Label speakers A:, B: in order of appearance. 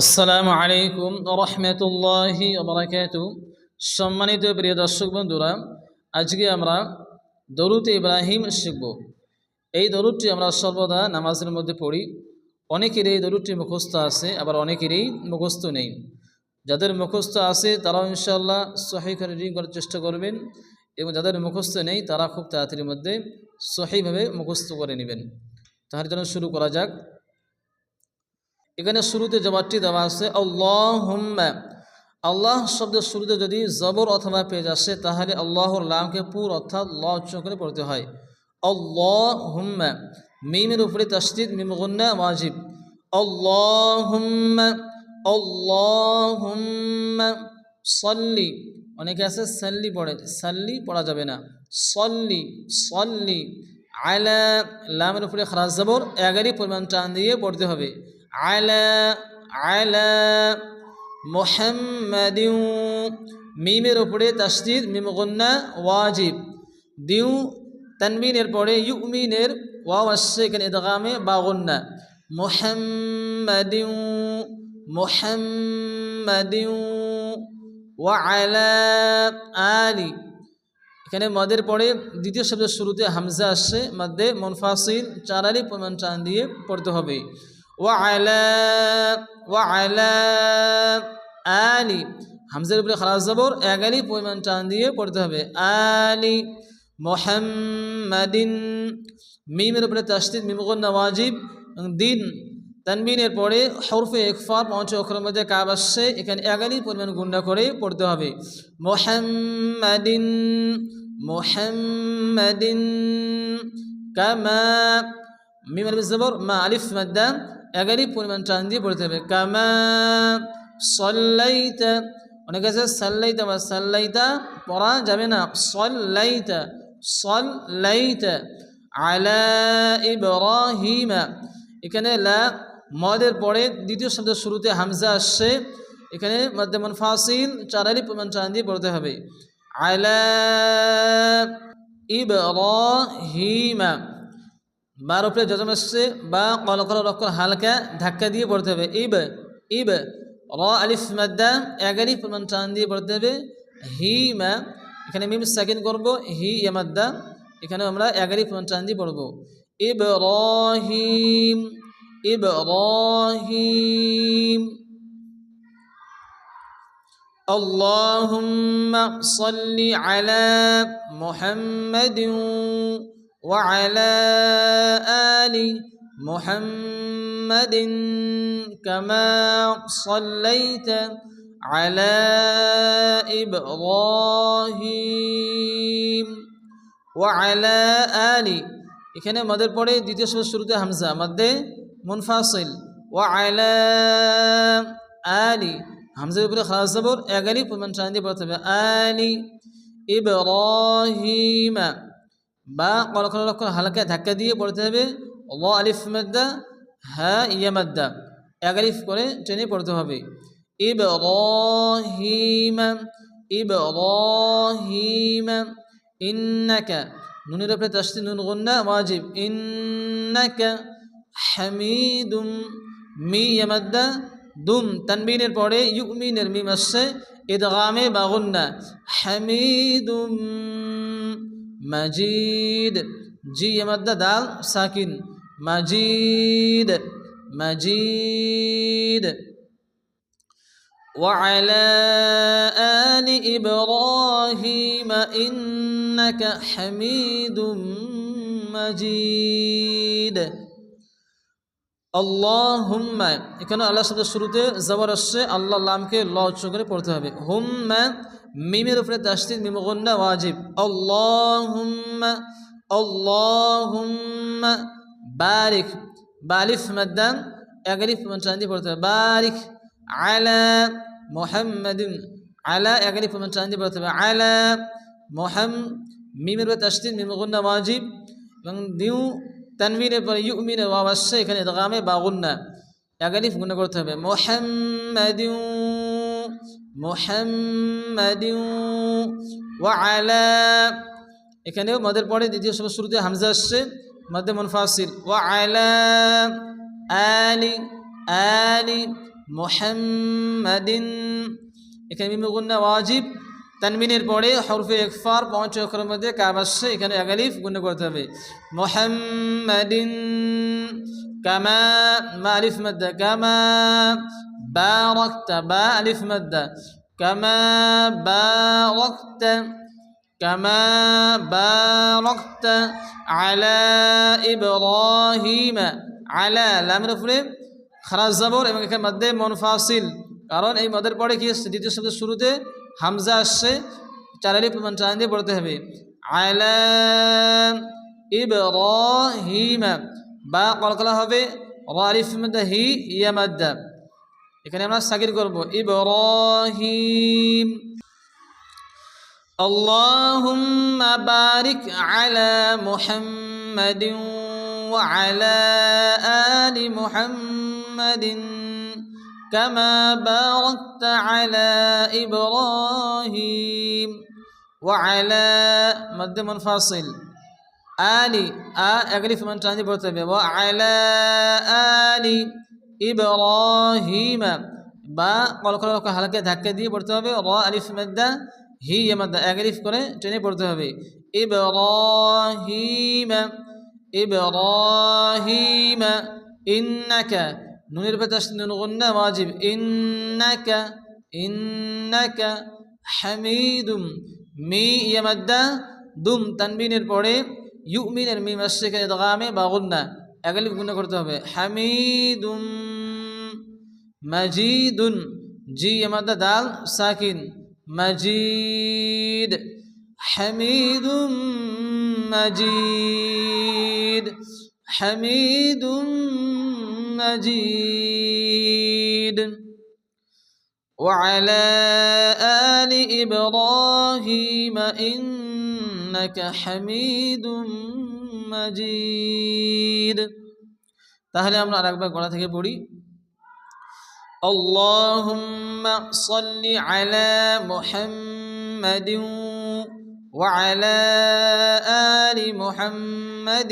A: আসসালামু আলাইকুম রহমতুল্লাহি বারাকাত সম্মানিত প্রিয় দর্শক বন্ধুরা, আজকে আমরা দরুদ ইব্রাহিম শিখব। এই দরুদটি আমরা সর্বদা নামাজের মধ্যে পড়ি। অনেকের এই দরুদটি মুখস্থ আছে, আবার অনেকেরই মুখস্থ নেই। যাদের মুখস্থ আছে, তারাও ইনশাল্লাহ সহি করে রিডিং করার চেষ্টা করবেন এবং যাদের মুখস্থ নেই, তারা খুব তাড়াতাড়ির মধ্যে সহিভাবে মুখস্থ করে নেবেন। তাহলে জন্য শুরু করা যাক। এখানে শুরুতে জবাবটি দেওয়া আছে, আল্লাহুম্মা। আল্লাহ শব্দের শুরুতে যদি জবর অথবা পেজ আসে, তাহলে আল্লাহর লামকে পুর অর্থাৎ ল উচ্চ করে পড়তে হয়। আল্লাহুম্মা। মিমের উপরে তসদিদ, মিম গুন্না, ওয়াজিব। আল্লাহুম্মা। আল্লাহুম্মা। সল্লি। অনেকে আছে, সাল্লি পড়ে, সাল্লি পড়া যাবে না। সল্লি। সল্লি। আলা। লামের উপরে খারাজ জবর, এগারই পরিমাণ টান দিয়ে পড়তে হবে। আলা আলা মোহাম্মদ মিমের উপরে তাসদিদ মিমগন্না ওয়াজিব দিউ তানবিনের পরে ইউমিনের ওয়াও আসছে এখানে ইদগামে বাগন্না মোহাম্মদ মোহাম্মদ আলা আলি এখানে মদের পরে দ্বিতীয় শব্দের শুরুতে হামজা আসছে। মধ্যে মনফাসিল চারালি প্রমাণ চান দিয়ে পড়তে হবে। ওয়ালা ওয়ালা আলি হামজের উপরে খালাস জবর এক আলি পরিমাণ টান দিয়ে পড়তে হবে আলি মোহাম্মদিন মিমের উপরে তাস্তিদ মিমুকুন নওয়াজিব দিন তানবিনের পরে হরফে একফা পঞ্চ অক্ষরের মধ্যে কাব আসছে, এখানে এগালি পরিমাণ গুন্ডা করে পড়তে হবে। মোহাম্মদিন মোহাম্মদিন কামা মিমের জবর মা আলিফ মাদ্দা এগারই পরিমাণ টান দিয়ে পড়তে হবে। কামা সল্লাইতা, অনেক আছে সাল্লাইতা বা সাল্লাইতা পড়া যাবে না। সল্লাইতা সল্লাইতা আলা ইব্রাহিমা। এখানে লা মদের পরে দ্বিতীয় শব্দের শুরুতে হামজা আসছে। এখানে মধ্যমন ফাসিল চারালি পরিমাণ টান দিয়ে পড়তে হবে। আলা ইব্রাহিমা। বার উপরে যজম এসছে বা কল কল রক্ষর হালকা ধাক্কা দিয়ে পড়তে হবে ইব ইব র আলিফ মাদ্দা এক আলিফ পরিমাণ টান দিয়ে পড়তে হবে হি মা এখানে মিম সেকেন্ড করব হি ইয়ামাদ্দা এখানে আমরা এক আলিফ পরিমাণ টান দিয়ে পড়বো ইব রহিম ইব রহিম اللهم صل على محمد وعلى آل محمد كما صليت على إبراهيم وعلى آل এখানে মদের পরে দ্বিতীয় শুরুতে হামজা মধ্যে মুনফাসিল ওয়ালা আলি হামজার উপরে খালাস জবর এগালি পরিমাণ টান দিয়ে পড়তে হবে আলি ইব্রাহিমা বা কলকল লক্ষণ হালকা ধাক্কা দিয়ে পড়তে হবে। ল আলিফ মাদ্দা হ্যাঁ ইয়া মাদ্দা। এক আলিফ করে টেনে পড়তে হবে। ইব রহিম ইব রহিম ইন্নাকা। নুনের উপরে তাস্তি নুন গুন্না, ওয়াজিব। ইন্নাকা হামিদুম, মি ইয়ামাদ্দা দুম। তানবিনের পরে ইউমিনের মিম আসছে। ادغام با غنة حميد مجيد. جي مد دال ساكن. مجيد. مجيد. وعلى آل إبراهيم إنك حميد مجيد. আল্লাহুম্মা, এখানে আল্লাহ শব্দের শুরুতে জবর আসছে আল্লাহ লামকে ল উচ্চ করে পড়তে হবে। হুম্মা, মিমের উপরে তাসদিদ মিম গন্না, ওয়াজিব। আল্লাহুম্মা আল্লাহুম্মা, বারিক। বালিফ মাদ্দান এগালিফ চান পড়তে হবে। বারিক, আলা মুহাম্মাদিন, আলা এগালিফ চান দিয়ে পড়তে হবে। আলা মোহাম, মিমের উপরে তাসদিদ মিম গন্না, ওয়াজিব এবং দিউ তানবিনের পরে ইউমিনের ওয়াও এখানে ইদগামে বা গুন্না। এগালিফ গুণা করতে হবে। মোহাম্মাদিউ মোহাম্মাদিউ ওয়ালা এখানেও মদের পরে দ্বিতীয় সব শুরুতে হামজা আসছে, মধ্যে মুনফাসিল ওয়ালা আলি আলি মোহাম্মদিন। এখানে মিম গুন্না ওয়াজিব। তানমিনের পরে হরফে একফার পাঁচ অক্ষরের মধ্যে কাব আসছে এখানে এগালিফ গুণ করতে হবে মোহাম্মদিন কামা মা আলিফ মাদ্দা কামা বারাকতা বা আলিফ মাদ্দা কামা বারাকতা كما باركت على إبراهيم على লামের উপরে খারাজ জবর এবং এখানে মধ্যে মনফাসিল কারণ এই মদের পরে কি আসছে দ্বিতীয় শব্দের শুরুতে হামজা আসছে চারালি প্রমাণ চান দিয়ে পড়তে হবে আলা ইব্রাহিম বা কলকলা হবে রারিফ মধ্যে হি ইয়া মাদ্দা এখানে আমরা সাকির করব ইব্রাহিম اللهم بارك على محمد وعلى آل محمد كما باركت على إبراهيم وعلى مد منفصل آل آ أغلف من تاني برتبه وعلى آل إبراهيم বা কলকল হালকা ধাক্কা দিয়ে পড়তে হবে র আলিফ মেদ্দা হি মাদ্দা এগারিফ করে টেনে পড়তে হবে ইব্রাহিম ইব্রাহিম ইন্নাকা নুনের পেতে নুগন্না ওয়াজিব ইন্নাকা ইন্নাকা মি ইয়ামাদ্দা দুম। তানবিনের পরে ইউমিনের মিম আসছে দগামে বাগুন্না একালি গুণা করতে হবে। হামিদুম মাজিদুন, জি আমাদের দাল, সাকিন। মাজিদ, হামিদুম মাজিদ, হামিদুম مجيد وعلى آل إبراهيم إنك حميد مجيد তাহলে আমরা আরেকবার গলা থেকে পড়ি اللهم صل على محمد وعلى آل محمد